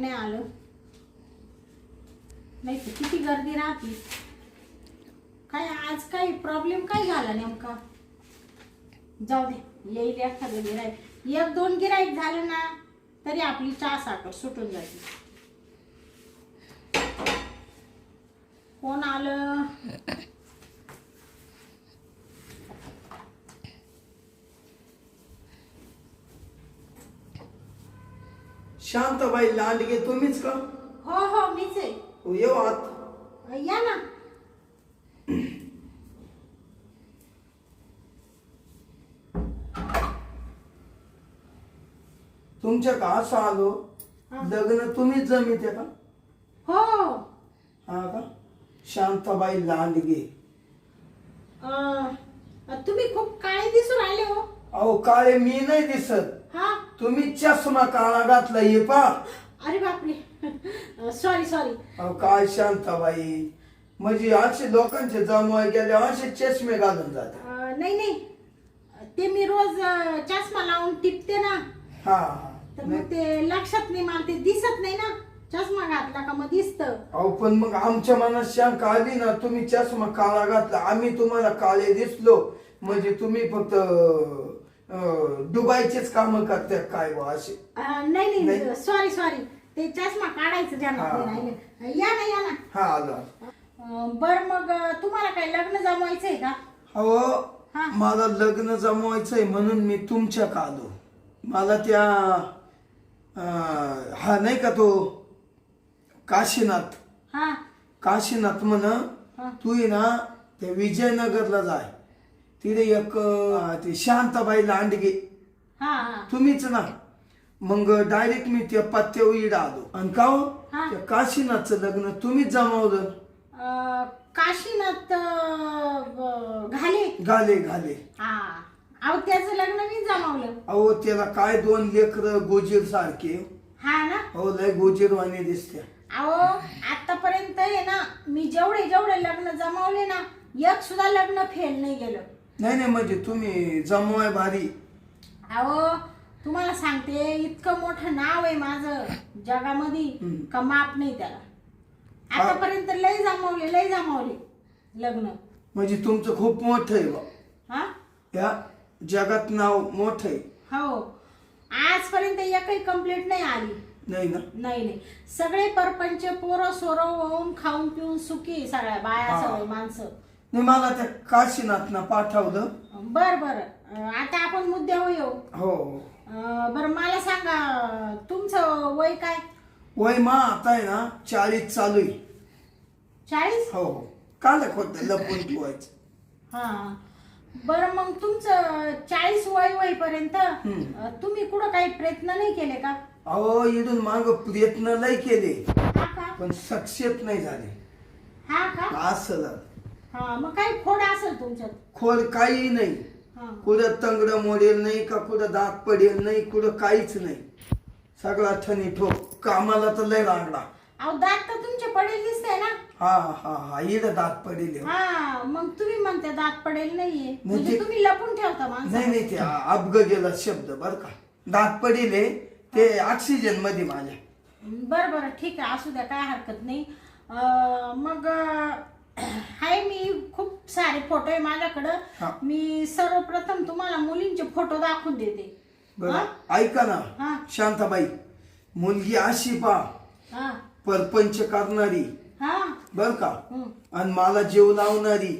नाही आलं. नाही तर किती गर्दी राहते. काय आज काही प्रॉब्लेम काय झाला नेमका? जाऊ दे येईल एखादं गिराईक एक दोन गिराईक झालं ना तरी आपली चहा साखर सुटून जाते. कोण आलं? शांताबाई लांडगे तुम्हीच का? हो हो मीच आहे. हो, येऊ आत. या ना. तुमच्या का असं आलो. लग्न तुम्हीच जमीते का? हो. हा का? शांताबाई लांडगे. अं, तुम्ही खूप काळे दिसून राहिले हो. अहो काळे मी नाही दिसत. हा. तुम्ही चष्मा काळा घातला ये पा. अरे बापरे. सॉरी सॉरी अहो काय शांताबाई. म्हणजे असे लोकांचे जमवाय गेले असे चष्मे घालून जाते. नाही नाही. ते मी रोज अं, चष्मा लावून टिपते ना. हा. तर नाही. मग ते लक्षात नाही मला ते दिसत नाही ना. चष्मा घातला का मग दिसत. अहो पण मग आमच्या मनात शंका आली ना तुम्ही चष्मा काळा घातला आम्ही तुम्हाला काळे दिसलो. म्हणजे तुम्ही फक्त अं, डुबायचेच काम करताय काय बा असे? नाही नाही. नाही? सॉरी सॉरी ते चष्मा काढायचं ध्यानात हा. नाही राहिलं या ना या ना. हा आलो अं, बरं मग अं, तुम्हाला काही लग्न जमवायचंय का? अहो हा. मला लग्न जमवायचंय म्हणून मी तुमच्या का आलो? मला त्या अं, हा नाही का तो? काशीनाथ. हा. काशीनाथ म्हण हा. तू ये ना त्या विजयनगरला जाय तिथे एक अं, ते शांताबाई लांडगे. हा हा. तुम्हीच ना. मग डायरेक्ट मी त्या पत्त्यावर इड आलो आणि का हो? हा. त्या काशीनाथचं लग्न तुम्हीच जमावलं? अं, काशीनाथ अं, ब- घाले. घाले घाले. हा. अहो त्याचं लग्न मी जमावलं. अहो त्याला काय दोन लेकर गोजीर सारखे? हा ना. हो लय गोजीरवाणी दिसते अहो आतापर्यंत आहे ना मी जेवढे जेवढे लग्न जमावले ना एक सुद्धा लग्न फेल नाही गेलं. नाही नाही म्हणजे तुम्ही जमवाय भारी. अहो तुम्हाला सांगते इतकं मोठं नाव आहे माझं जगामध्ये. का माप नाही त्याला. आतापर्यंत लय जमावले लय जमावले लग्न. म्हणजे तुमचं खूप मोठं आहे बा. हा? या जगात नाव मोठं आहे. हो. आजपर्यंत एकही कंप्लेंट नाही आली. नाही ना? नाही नाही. सगळे परपंच पोरं सोरं होऊन खाऊन पिऊन सुखी सगळ्या बाया. सगळे माणसं. नाही मला त्या काशीनाथनं पाठवलं. बर बर. आता आपण मुद्द्यावर येऊ हो. अं, बरं मला सांगा तुमचं वय काय? वय मा आता आहे ना चाळीस चालू आहे. चाळीस? हो. हो काल खोट लपून ठेवायचं. हा. बरं मग तुमचं चाळीस वय वयपर्यंत हम्म. अं, तुम्ही कुठं काही प्रयत्न नाही केले का? अहो इथून माग प्रयत्न लय केले. हा का? पण सक्सेस नाही झाले. हा का? असं झालं. हा मग काही खोड असेल तुमच्यात? खोल काही नाही. हा. कुठं तंगड मोडेल नाही का कुठं दात पडेल नाही कुठं काहीच नाही. सगळा ठनी ठोक. कामाला तर लय लागला. अहो दात तर तुमचे पडेल दिसते ना. हा हा हा इथं दात पडेल हे. हा मग तुम्ही म्हणते दात पडेल नाहीये. म्हणजे ते- तुम्ही लपून ठेवता माणसं नाही नाही ते अपघ गेला शब्द बर का. दात पडेल हे, ते ऑक्सिजनमध्ये माझ्या. बरं बरं ठीक आहे असू द्या काय हरकत नाही. अं, मग अं, आहे मी खूप सारे फोटो आहे हा. माझ्याकडं मी सर्वप्रथम तुम्हाला मुलींचे फोटो दाखवून देते. हा? बरं ऐका ना शांताबाई मुलगी अशी पा हा. परपंच करणारी. हा. बर का. आणि मला जीव लावणारी.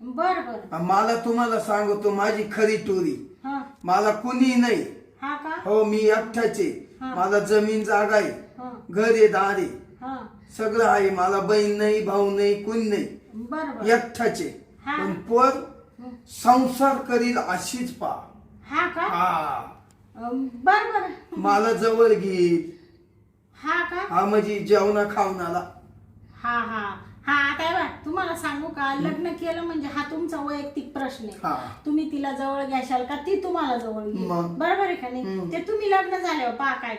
बरं बरं. आणि मला तुम्हाला सांगतो माझी खरी टोरी. हा. मला कुणी नाही. हा का? हो मी एकटाचे हा. मला जमीन जागा आहे. हा. घर आहे दार आहे. सगळं आहे मला बहीण नाही भाऊ नाही कुणी नाही. हा. पण पोर. संसार करील अशीच पा. हा का? हा. अं, बरं बरं मला जवळ घेईल. हा का? हा म्हणजे जेवणा खावणाला हा हा. हा आता तुम्हाला सांगू का? लग्न केलं म्हणजे हा तुमचा वैयक्तिक प्रश्न आहे. तुम्ही तिला जवळ घ्याशाल का? ती तुम्हाला जवळ? बरोबर आहे का नाही. ते तुम्ही लग्न झाल्यावर पहा काय.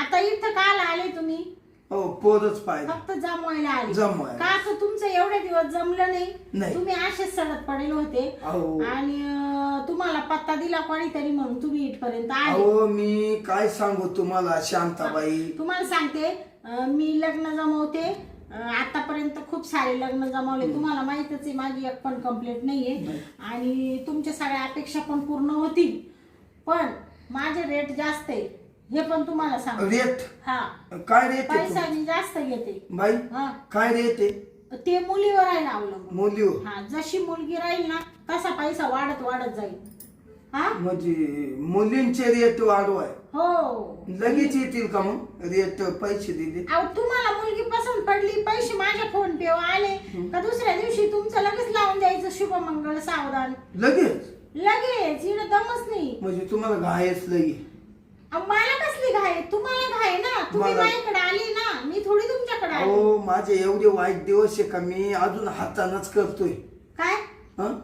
आता इथं काल आले तुम्ही. हो पोरच पाहिजे. फक्त जमवायला आले. जमवायला. का असं तुमचं एवढे दिवस जमलं नाही? नाही. तुम्ही असेच सडत पडेल होते अहो. आणि अं, तुम्हाला तुम्हाला पत्ता दिला कोणीतरी म्हणून तुम्ही इथपर्यंत आले. अहो मी काय सांगू तुम्हाला शांताबाई? तुम्हाला सांगते अं, मी लग्न जमवते. अं, आतापर्यंत खूप सारे लग्न जमवले. तुम्हाला माहितच आहे माझी एक पण कंप्लेंट नाहीये. आणि तुमच्या सगळ्या अपेक्षा पण पूर्ण होतील. पण माझे रेट जास्त आहे. हे पण तुम्हाला सांग रेट हा. काय रेट आहे जास्त घेते बाई हा. काय आहे? ते मुलीवर आहे ना अवलंबून. मुली हो. जशी मुलगी राहील ना तसा पैसा वाढत वाढत जाईल. हा? म्हणजे मुलींचे रेट वाढवाय हो. लगेच येतील का मग? रेट पैसे दिले. अहो तुम्हाला मुलगी पसंत पडली पैसे माझ्या फोन पे आले का दुसऱ्या दिवशी तुमचं लगेच लावून द्यायचं शुभमंगल सावधान? लगेच? लगेच इकडे दमच नाही. म्हणजे तुम्हाला घायच लगे मला कसली घाय तुम्हाला घाय ना? तुम्ही मला- माझ्याकडे आली ना मी थोडी तुमच्याकडे आली. अहो माझे एवढे वाईट दिवस आहे का? मी अजून हातानच करतोय. काय? हं?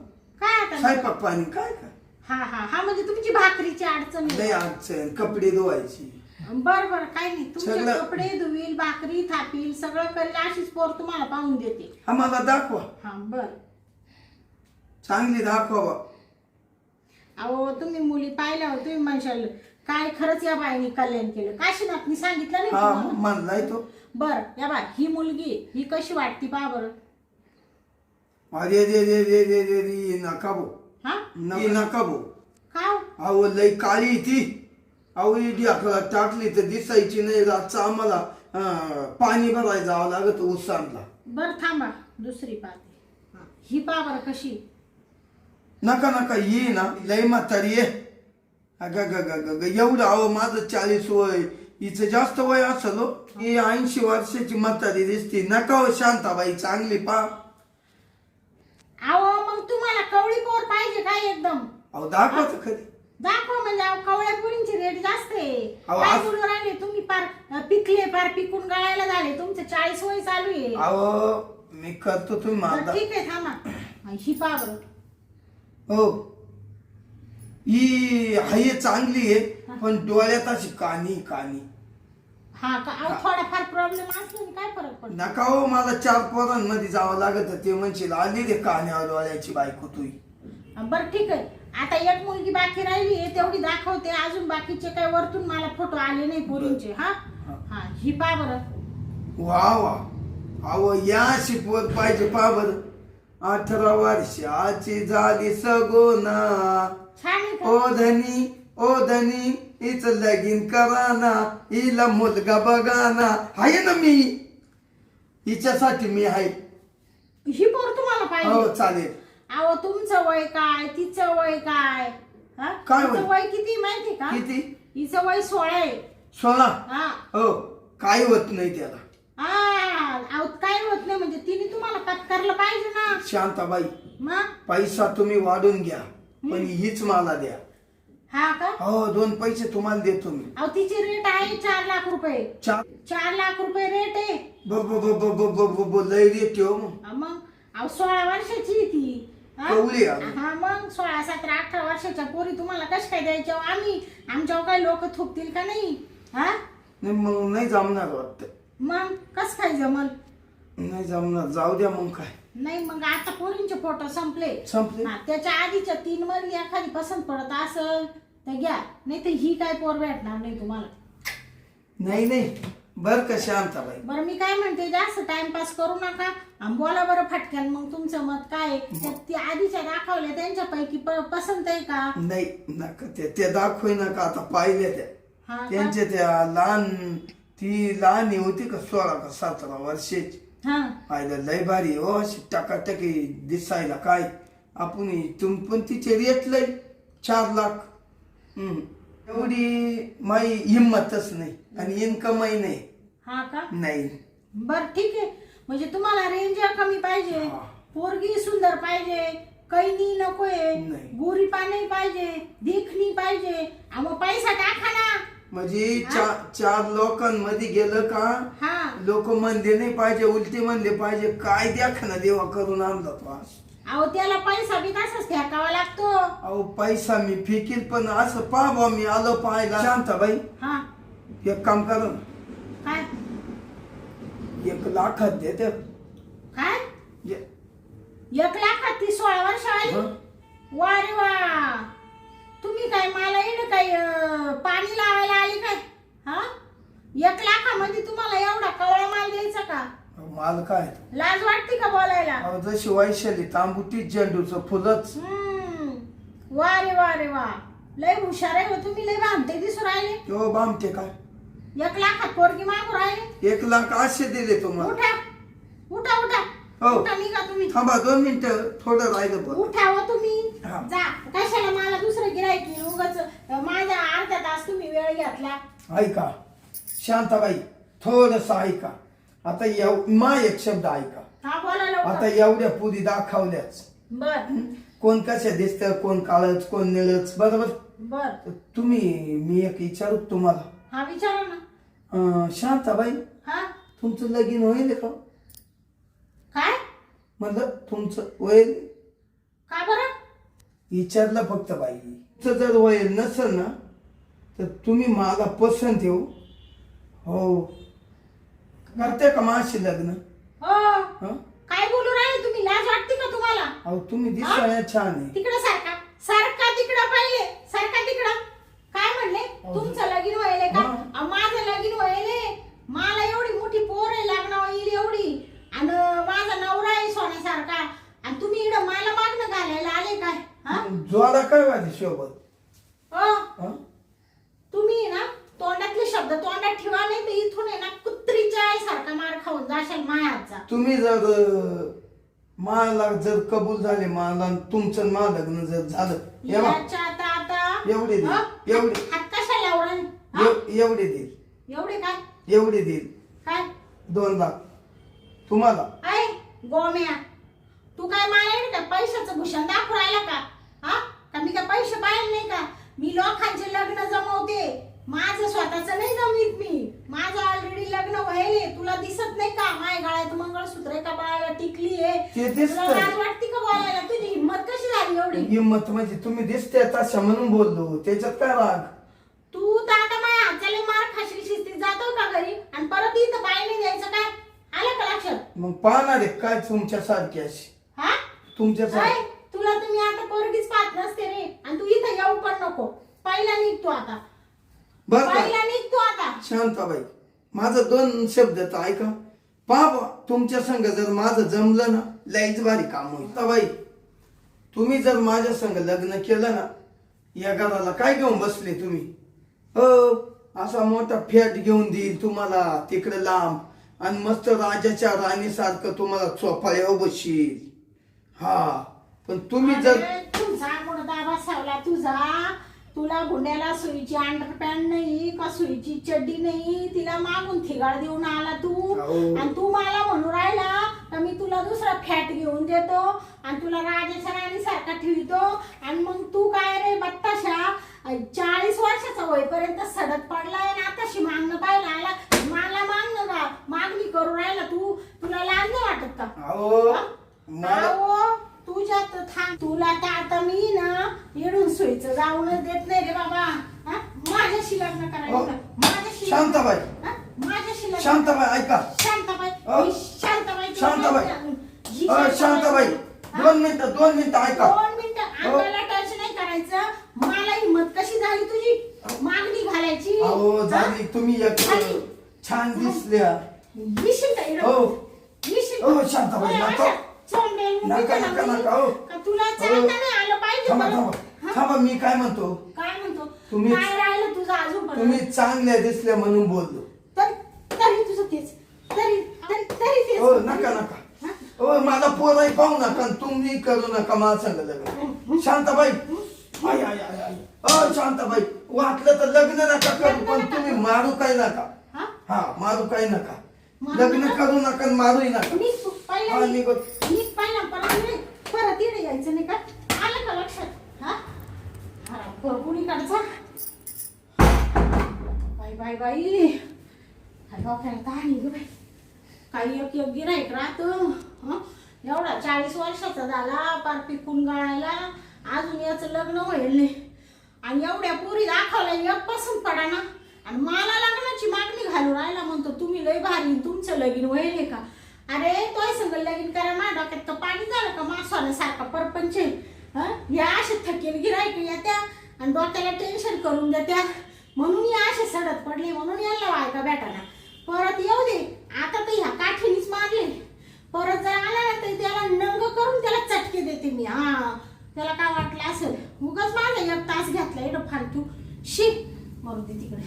काय आता स्वयंपाक पाणी काय काय हा हा हा म्हणजे तुमची भाकरीची अडचण लय आहे. अडचण कपडे धुवायची. बर बर काय नाही. तुमचे सगळं- कपडे धुईल भाकरी थापील सगळं करेल अशीच पोर तुम्हाला पाहून देते. आम्हाला दाखवा. हा बर. चांगली दाखवा बा. अहो तुम्ही मुली पाहिल्यावर तुम्ही म्हणशाल काय खरंच या बाईने कल्याण केलं? काशीनाथनी सांगितलं नाही हा तुम्हाला? मानलाय तो. बर या बाय ही मुलगी ही कशी वाटती पहा बरं. अरे रे रे रे रे रे रे नका भो हा? नका भो का हो? अहो लय काळी ती. अहो इडी टाकली तर दिसायची नाही. रातचं आम्हाला अं, पाणी भरायला जावं लागत उसांना बर थांबा. दुसरी पाहते. हा, ही पहा बरं कशी. नका नका ये ना. लय म्हातारी ये अग ग ग ग ग एवढं अहो माझं चाळीस वय. हिचं जास्त वय असेल हो. ऐंशी वर्षाची म्हातारी दिसती. नका हो शांताबाई चांगली पा अहो मग तुम्हाला कवळी पोर पाहिजे काय एकदम? अहो दाखवत कधी दाखव म्हणजे अहो कवळ्या पोरींची रेट जास्त आहे. अहो, काय आज- बोलू राहिले तुम्ही पार पिकले पार पिकून गळायला झाले. तुमचं चाळीस वय चालू आहे. अहो मी करतो तुम्ही तर माझा. ठीक आहे थांबा. हा, ही पहा बरं. हो. ही हाय चांगली आहे पण डोळ्यात अशी कानी कानी. हा का अहो थोडाफार प्रॉब्लेम असला ना काय फरक पडतो? नका हो मला चार पोरांमध्ये जावं लागत ते म्हणशील आली रे कान्यावर डोळ्याची बायको तुई. बरं ठीक आहे. आता एक मुलगी बाकी राहिली आहे तेवढी दाखवते. अजून बाकीचे काय वरतून मला फोटो आले नाही पोरींचे हा? हा. ही पहा बरं. वा वा. अहो या शिकवत पाहिजे पा बर. अठरा वर्षाची झाली धनी ओ धनी हिच लगीन कराना हिला मुलगा बघाना. आहे ना मी? हिच्यासाठी मी आहे. ही पोर तुम्हाला हो पाहिजे चालेल. अहो तुमचं वय काय? तिचं वय काय? हा? काय तिचं वय? वय किती माहिती का? किती? हिचं वय सोळा आहे. सोळा? हा. हो काय होत नाही त्याला. हा अहो काय होत नाही म्हणजे तिने पत्कारलं पाहिजे ना. शांताबाई मग? पैसा तुम्ही वाढून घ्या पण हीच मला द्या. हा का? हो दोन पैसे तुम्हाला देतो मी. अहो तिची रेट आहे चार लाख रुपये. चार? चार लाख रुपये रेट आहे. ब ब ब ब ब ब ब ब लय देते हो मग. हा मग? अहो सोळा वर्षाची आहे ती. हा? आहे. हा मग? सोळा सतरा अठरा वर्षाच्या पोरी तुम्हाला कश काय द्यायच्या हो? आम्ही? आमच्यावर काही लोक थुकतील का नाही? हा? नाही मग नाही जमणार वाटतं. मग? कस काय जमल? नाही जमणार जाऊ द्या मग काय. नाही मग आता पोरींचे फोटो संपले. संपले? हा, त्याच्या आधीच्या तीन मधली एखादी पसंत पडत असेल तर घ्या. नाही तर ही काय पोर भेटणार नाही तुम्हाला. नाही नाही. बर का शांताबाई. बरं मी काय म्हणते जास्त टाइमपास करू नका. आणि बोला बरं फटक्यान मग तुमचं मत काय आहे? त्या- ती आधीच्या दाखवल्या त्यांच्यापैकी प- पसंत आहे का? नाही नका. ते ते दाखवू नका. आता पाहिल्या त्या. हा का? त्यांच्या त्या लहान ती लहान ही होती का सोळा का सतरा वर्षाची. हा। पाहिलं लय भारी हो अशी टकाटकी दिसायला काय आपण तुम पण तिचे रेट लय चार लाख। हम्म. एवढी माई हिंमतच नाही आणि इन्कमही नाही। हा का? नाही। बर ठीक आहे. म्हणजे तुम्हाला रेंज कमी पाहिजे. पोरगी सुंदर पाहिजे कैनी नकोय नाही. गोरी पाणी पाहिजे देखणी पाहिजे पैसा टाका ना. म्हणजे चार चार लोकांमध्ये गेलं का लोक म्हणले नाही पाहिजे उलटी म्हणले पाहिजे. काय द्या ना देवा करून आणला तो आज. अहो त्याला पैसा बी तसाच फेकावा लागतो. अहो पैसा मी फेकील पण असं पहा बुवा मी आलो पाहायला. शांताबाई हा. एक काम करा ना. काय? एक लाखात देते काय? ये- एक लाखात ती सोळा वर्ष आली हं? वा. रे वा काय मला इकडे काय अं, पाणी लावायला आली काय? हा? एक लाखामध्ये तुम्हाला एवढा कवळा माल द्यायचा का माल काय लाज वाटते का बोलायला? अहो जशी वैशाली तांबुटी झेंडूचं फुलच. हम्म. वा रे वा रे वा. लय हुशार आहे हो तुम्ही लय भामटे दिसू राहिले. तो बामते काय? एक लाखात पोरगी मागू राहिले. एक लाख आशे दिले तुम्हाला. उठा. उठा उठा. हो. उठा निघा तुम्ही. थांबा दोन मिनिटं थोडं राहिलं बघ. उठा हो तुम्ही. हा. जा. कशाला मला दुसरं गिरायक उगाच माझा अर्धा तास तुम्ही वेळ घेतला. ऐका शांताबाई थोडस ऐका. आता एव मा एक शब्द ऐका. हा बोला आता लवकर एवढ्या पुरी दाखवल्याच. बर. कोण कशा दिसत कोण काळच कोण निळच बरोबर? बर. तुम्ही मी एक विचारू तुम्हाला. हा विचारा ना. अं, शांताबाई हा? तुमचं लगीन होईल का? काय? म्हणलं तुमचं होईल. का बरं? विचारलं फक्त बाई. तुमचं जर होईल नसेल ना तर तुम्ही मला पसंत येऊ हो. करते का माशी लग्न? हो. हं? काय बोलू राहिले तुम्ही? लाज वाटते का तुम्हाला? अहो तुम्ही दिसायला छान आहे. तिकडे सारखा. सारखा तिकडं पाहिले. सारखा तिकडं. काय म्हणले? तुमचं लगीन व्हायले का? हा. अहो, माझं लगीन व्हायले. मला एवढी मोठी पोर आहे लग्न होईल एवढी. आणि माझा नवरा आहे सोन्यासारखा. आणि तुम्ही इकडं मला मागणं घालायला आले काय हा? ज्वाला काय सोबत हो. हं? तुम्ही ना तोंडातले शब्द तोंडात ठेवा नाही तर इथून आहे ना कुत्रीच्या सारखा मार खाऊन जाशाल मायाचा तुम्ही जर अं, मला जर कबूल झाले मला आणि तुमचं आणि माझं लग्न जर झालं हे बघ, याच्या आता आता एवढे दे, हा? एवढे. हात कशाला एवढा हा? एव- एवढे देईल. एवढे काय? एवढे देईल. काय? दोन लाख तुम्हाला. आहे गोम्या. तू काय मायाकडे काय पैशाचं भूषण दाखवू राहिला का हा का मी काय पैसे पाहिले नाही का मी लोकांचे लग्न जमवते माझं स्वतःच नाही जमवीत मी माझं ऑलरेडी लग्न व्हायले तुला दिसत नाही का माय गळ्यात मंगळसूत्र आहे का बाळाला टिकली आहे ते तुला दिसतंय. लाज वाटते का बोलायला? तुझी हिंमत कशी झाली एवढी? हिंमत म्हणजे तुम्ही दिसते तशा म्हणून बोललो. त्याच्यात काय राग? तू तर आता माझ्या हाताले मार खाशील शिस्तीत जातो का घरी? आणि परत इथं बाईने द्यायचं काय? आलं का लक्षात? मग पाहणार आहे काय तुमच्यासारखी अशी. हा? तुमच्यासारखी. काय तुला तुम्ही आता पोरगीच पाहत नसते रे. आणि तू इथं येऊ पण नको. पहिला निघतो आता. बर पहिला निघतो आता. शांताबाई माझं दोन शब्द ऐका. पहा तुमच्या संग जर माझं जमलं ना लईच भारी काम होईल. बाई तुम्ही जर माझ्या संग लग्न केलं ना या घराला काय घेऊन बसले तुम्ही? हो असा मोठा फॅट घेऊन देईल तुम्हाला तिकडे लांब. आणि मस्त राजाच्या राणीसारखं तुम्हाला चोपाळ्यावर बसशील हा पण तुम्ही जर तुझा बसावला तुझा तुला गुंड्याला सुईची अंडरपॅन्ट नाही का सुईची चड्डी नाही? तिला मागून थिगाड देऊन आला तू. अहो. आणि तू मला म्हणू राहिला का मी तुला दुसरा फॅट घेऊन देतो. आणि तुला राजाच्या राणी सारखा ठेवतो. आणि मग तू काय रे बत्ताशा? चाळीस वर्षाचा होईपर्यंत सडत पडलाय ना आताशी मागणं पाहिलं आला. मला मागणं का? मागणी करू राहिला तू? तुला लाज नाही वाटत का? अहो हा? मला अहो, तुझ्यात थांब तुला तर आता मी ना सोयीचं जाऊनच देत नाही रे बाबा हा? माझ्याशी लग्न हो. करायचं माझ्याशी शांताबाई हा? माझ्याशी लग्न शांताबाई ऐका शांताबाई. ही शांताबाई तुला शांताबाई. माहिती आहे? ही अ, शांताबाई हा? दोन मिनिटं दोन मिनिटं ऐका दोन मिनिटं हो. अंगाला टच नाही करायचं मला हिंमत कशी झाली तुझी मागणी घालायची अहो हा? झाली तुम्ही एक झाली. छान दिसल्या का इकडं? हो. येशील हो, का? शांताबाई, होय, नका. अशा मुंडीचं नका, नका, नाव नका, हो. का तुला चालता नाही आलं पाहिजे थांबा बरं? थांबा हा? थांबा मी काय म्हणतो? काय म्हणतो? तुम्ही- काय राहिलं तुझं अजून तुम्ही चांगल्या दिसल्या म्हणून बोललो. तर तरी तुझं तेच. तरी तरी तरी तेच. हो नका नका. हा? हो मला पोराही पाहू नका आणि तुम्ही करू नका मला सांग लग्न. शांताबाई. आय आय आय आय अ शांताबाई. वाटलं तर लग्न नका करू पण तुम्ही मारू काय नका. हा? हा मारू काय नका. मारू लग्न नका? करू नका आणि मारूही नका. मी तू पहिला हा, मी- निघत. मी पहिला परत नाही परत इकडे यायचं नाही का आलं का लक्षात हा हा कुणीकडचा बाई बाई बाई काय डोक्याला ग बाई काही एक एक गिराईक राहतो एवढा चाळीस वर्षाचा झाला पार पिकून गळायला अजून याचं लग्न होईल नाही आणि एवढ्या पुरी दाखवला एक पसंत पडा ना आणि मला लग्नाची मागणी घालून राहिला म्हणतो तुम्ही लय भारी तुमचं लगीन होईल का अरे तोय संग लगीन करा मा डोक्यात तर पाणी झालं का मासवाला सारखा परपंच आहे या अशा थकेल गिरायक येत्या आणि डोक्याला टेन्शन करून देत्या म्हणून या असे सडत पडले म्हणून यायला वायका बेटाला परत येऊ दे आता तर ह्या काठीनीच मारले परत जर आला ना तर त्याला नंग करून त्याला चटके देते मी हा. त्याला काय वाटलं असेल? उगाच माझा एक तास घेतला एवढं फालतू. शी मारू दे तिकडे.